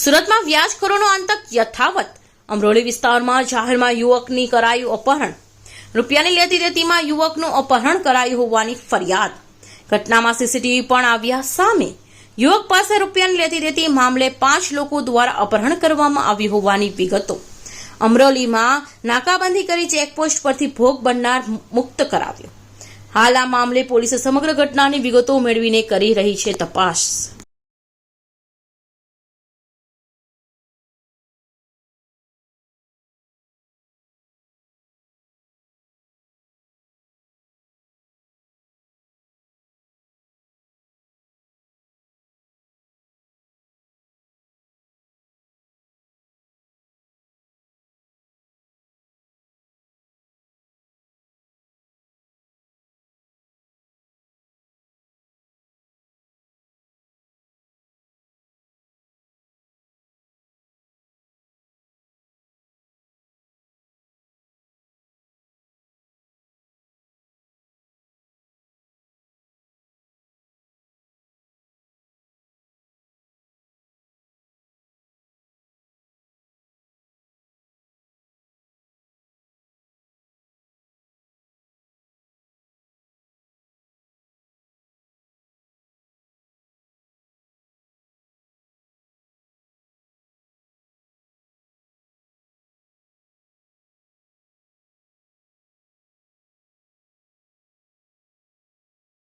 સુરતમાં વ્યાજખોરોનો આતંક યથાવત. અમરોલી વિસ્તારમાં જાહેરમાં યુવકની કરાયું અપહરણ. રૂપિયાની લેતી દેતીમાં યુવકનું અપહરણ કરાયું હોવાની ફરિયાદ. ઘટનામાં સીસીટીવી પણ આવ્યા સામે. યુવક પાસે રૂપિયાની લેતી દેતી મામલે પાંચ લોકો દ્વારા અપહરણ કરવામાં આવ્યું હોવાની વિગતો. અમરોલીમાં નાકાબંધી કરી ચેકપોસ્ટ પરથી ભોગ બનનાર મુક્ત કરાવ્યો. હાલ આ મામલે પોલીસે સમગ્ર ઘટનાની વિગતો મેળવીને કરી રહી છે તપાસ.